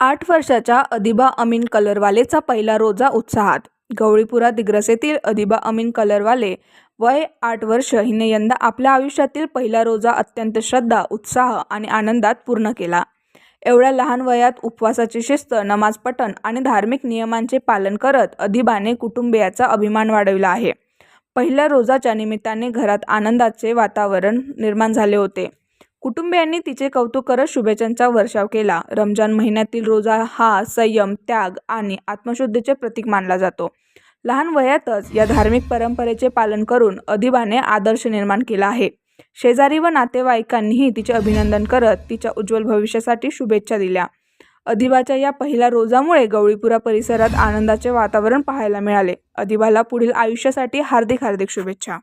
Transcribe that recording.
आठ वर्षाच्या अदिबा अमीन कलरवालेचा पहिला रोजा उत्साहात. गवळीपुरा दिग्रसेतील अदिबा अमीन कलरवाले वय आठ वर्ष हिने यंदा आपल्या आयुष्यातील पहिला रोजा अत्यंत श्रद्धा उत्साह आणि आनंदात पूर्ण केला. एवढ्या लहान वयात उपवासाची शिस्त नमाज पठण आणि धार्मिक नियमांचे पालन करत अदिबाने कुटुंबियाचा अभिमान वाढविला आहे. पहिल्या रोजाच्या निमित्ताने घरात आनंदाचे वातावरण निर्माण झाले होते. कुटुंबियांनी तिचे कौतुक करत शुभेच्छांचा वर्षाव केला. रमजान महिन्यातील रोजा हा संयम त्याग आणि आत्मशुद्धीचे प्रतीक मानला जातो. लहान वयातच या धार्मिक परंपरेचे पालन करून अदिबाने आदर्श निर्माण केला आहे. शेजारी व नातेवाईकांनीही तिचे अभिनंदन करत तिच्या उज्ज्वल भविष्यासाठी शुभेच्छा दिल्या. अदिबाच्या या पहिल्या रोजामुळे गवळीपुरा परिसरात आनंदाचे वातावरण पाहायला मिळाले. अदिबाला पुढील आयुष्यासाठी हार्दिक हार्दिक शुभेच्छा.